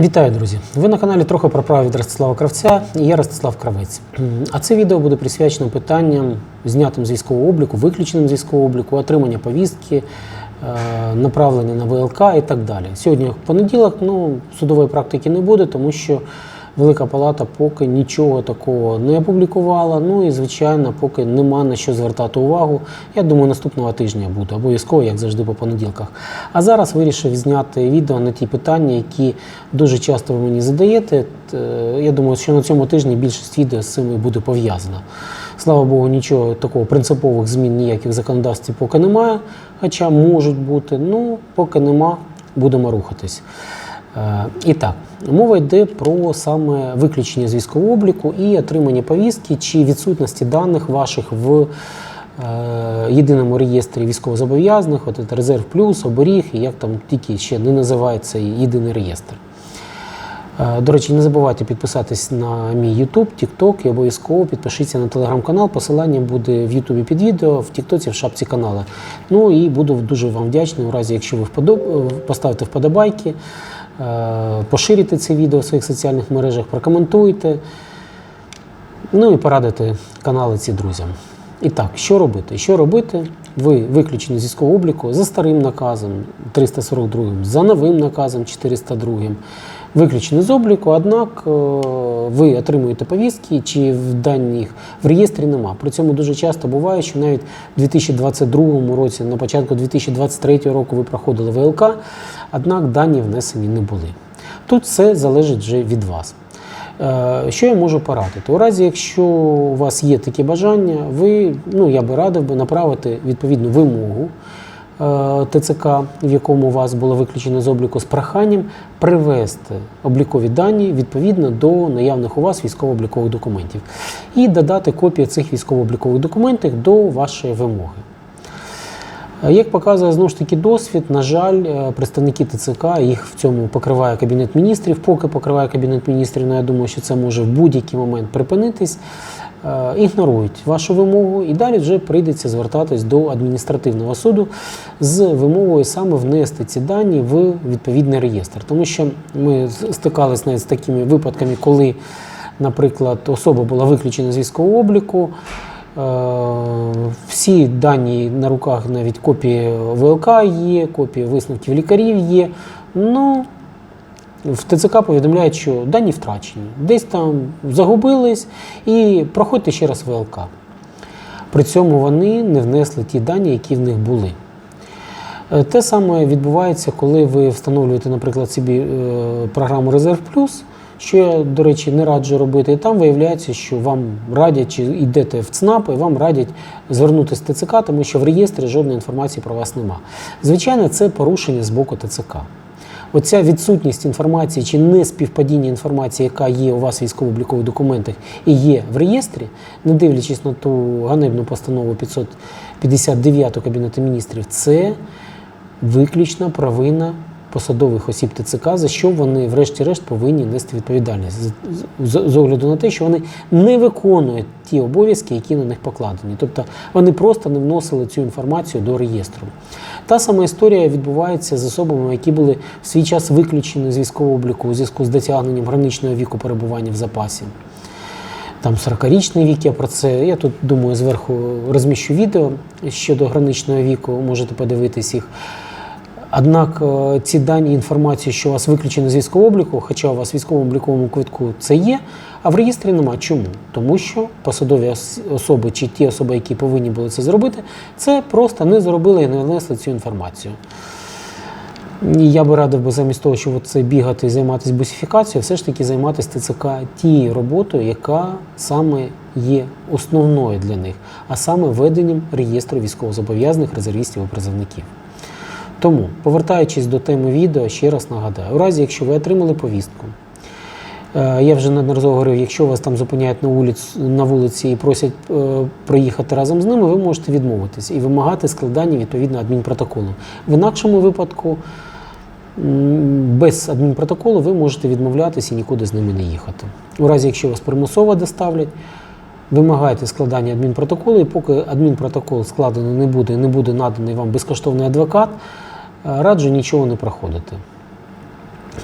Вітаю, друзі! Ви на каналі трохи про право від Ростислава Кравця і я Ростислав Кравець. А це відео буде присвячено питанням, знятим з військового обліку, виключеним з військового обліку, отримання повістки, е, направлення на ВЛК і так далі. Сьогодні понеділок, ну судової практики не буде, тому що Велика Палата поки нічого такого не опублікувала. Ну і звичайно, поки нема на що звертати увагу. Я думаю, наступного тижня буде обов'язково, як завжди, по понеділках. А зараз вирішив зняти відео на ті питання, які дуже часто ви мені задаєте. Е, Я думаю, що на цьому тижні більшість відео з цим і буде пов'язана. Слава Богу, нічого такого принципових змін ніяких в законодавстві поки немає, хоча можуть бути. Ну, поки нема, будемо рухатись. Е, І так, мова йде про саме виключення з військового обліку і отримання повістки чи відсутності даних ваших в е, єдиному реєстрі військовозобов'язаних, от резерв плюс, оберіг, і як там тільки ще не називається єдиний реєстр. Е, До речі, не забувайте підписатись на мій YouTube, TikTok і обов'язково підпишіться на телеграм-канал. Посилання буде в Ютубі під відео, в Тіктоці, в шапці каналу. Ну і буду дуже вам вдячний, у разі, якщо ви вподоб... поставите вподобайки, е, поширите це відео в своїх соціальних мережах, прокоментуйте. Ну і порадити канали ці друзям. І так, що робити? Що робити? Ви виключені зі обліку за старим наказом 342, за новим наказом 402. Виключені з обліку, однак е, ви отримуєте повістки, чи в даних в реєстрі нема. При цьому дуже часто буває, що навіть у 2022 році, на початку 2023 року ви проходили ВЛК, однак дані внесені не були. Тут все залежить вже від вас. Е, Що я можу порадити? У разі, якщо у вас є такі бажання, ви, ну я би радив би направити відповідну вимогу ТЦК, в якому у вас було виключено з обліку з проханням привести облікові дані відповідно до наявних у вас військово-облікових документів і додати копії цих військово-облікових документів до вашої вимоги. Е, Як показує знову ж таки досвід, на жаль, е, представники ТЦК їх в цьому покриває Кабінет міністрів. Поки покриває Кабінет міністрів, ну я думаю, що це може в будь-який момент припинитись. Е, Ігнорують вашу вимогу, і далі вже прийдеться звертатись до адміністративного суду з вимогою саме внести ці дані в відповідний реєстр. Тому що ми стикались навіть з такими випадками, коли, наприклад, особа була виключена з військового обліку. Е, Всі дані на руках, навіть копії ВЛК є, копії висновків лікарів є. Ну, в ТЦК повідомляють, що дані втрачені, десь там загубились і проходьте ще раз ВЛК. При цьому вони не внесли ті дані, які в них були. Е, Те саме відбувається, коли ви встановлюєте, наприклад, собі е, програму Резерв Плюс, що я, до речі, не раджу робити. І там виявляється, що вам радять, чи йдете в ЦНАП, і вам радять звернутися в ТЦК, тому що в реєстрі жодної інформації про вас нема. Звичайно, це порушення з боку ТЦК. Оця відсутність інформації чи не співпадіння інформації, яка є у вас в військово-облікових документах і є в реєстрі, не дивлячись на ту ганебну постанову 559 Кабінету міністрів, це виключна провина посадових осіб ТЦК, за що вони, врешті-решт, повинні нести відповідальність з, огляду на те, що вони не виконують ті обов'язки, які на них покладені. Тобто вони просто не вносили цю інформацію до реєстру. Та сама історія відбувається з особами, які були в свій час виключені з військового обліку у зв'язку з досягненням граничного віку перебування в запасі там 40-річний вік. Я про це. Я тут думаю, зверху розміщу відео щодо граничного віку, можете подивитись їх. Однак е, ці дані інформації, що у вас виключено з військового обліку, хоча у вас в військовому обліковому квитку це є, а в реєстрі нема. Чому? Тому що посадові особи чи ті особи, які повинні були це зробити, це просто не зробили і не внесли цю інформацію. І я би радив би замість того, щоб це бігати і займатися бусифікацією, все ж таки займатися ТЦК тією роботою, яка саме є основною для них, а саме веденням реєстру військовозобов'язаних резервістів і призовників. Тому, повертаючись до теми відео, ще раз нагадаю: у разі, якщо ви отримали повістку, е, я вже неодноразово говорив, якщо вас там зупиняють на вулиці, на вулиці і просять е, проїхати разом з ними, ви можете відмовитись і вимагати складання відповідного адмінпротоколу. В інакшому випадку, без адмінпротоколу, ви можете відмовлятися і нікуди з ними не їхати. У разі, якщо вас примусово доставлять, вимагайте складання адмінпротоколу, і поки адмінпротокол складений не буде, не буде наданий вам безкоштовний адвокат, раджу нічого не проходити.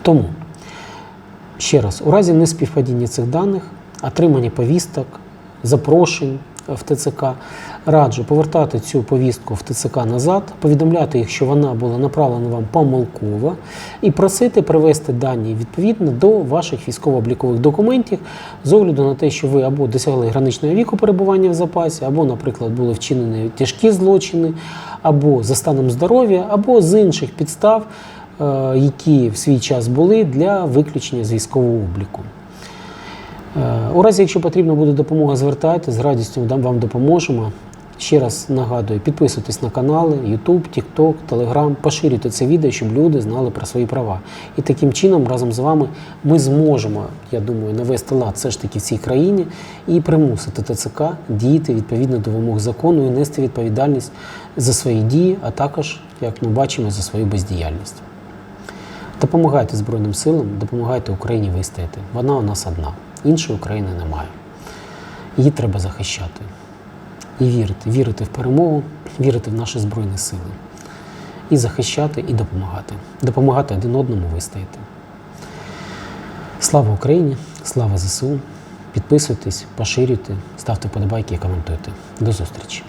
Тому Ще раз, у разі неспівпадіння цих даних, отримання повісток, запрошень в ТЦК, раджу повертати цю повістку в ТЦК назад, повідомляти їх, що вона була направлена вам помилково, і просити привести дані відповідно до ваших військово-облікових документів з огляду на те, що ви або досягли граничного віку перебування в запасі, або, наприклад, були вчинені тяжкі злочини, або за станом здоров'я, або з інших підстав, е, які в свій час були для виключення з військового обліку. Е, У разі, якщо потрібна буде допомога, звертайтеся, з радістю вам допоможемо. Ще раз нагадую, підписуйтесь на канали YouTube, TikTok, Telegram, поширюйте це відео, щоб люди знали про свої права. І таким чином, разом з вами, ми зможемо, я думаю, навести лад все ж таки в цій країні і примусити ТЦК діяти відповідно до вимог закону і нести відповідальність за свої дії, а також, як ми бачимо, за свою бездіяльність. Допомагайте Збройним силам, допомагайте Україні вистояти. Вона у нас одна. Іншої України немає. Її треба захищати. І вірити, вірити в перемогу, вірити в наші Збройні сили. І захищати, і допомагати. Допомагати один одному вистояти. Слава Україні! Слава ЗСУ! Підписуйтесь, поширюйте, ставте подобайки і коментуйте. До зустрічі!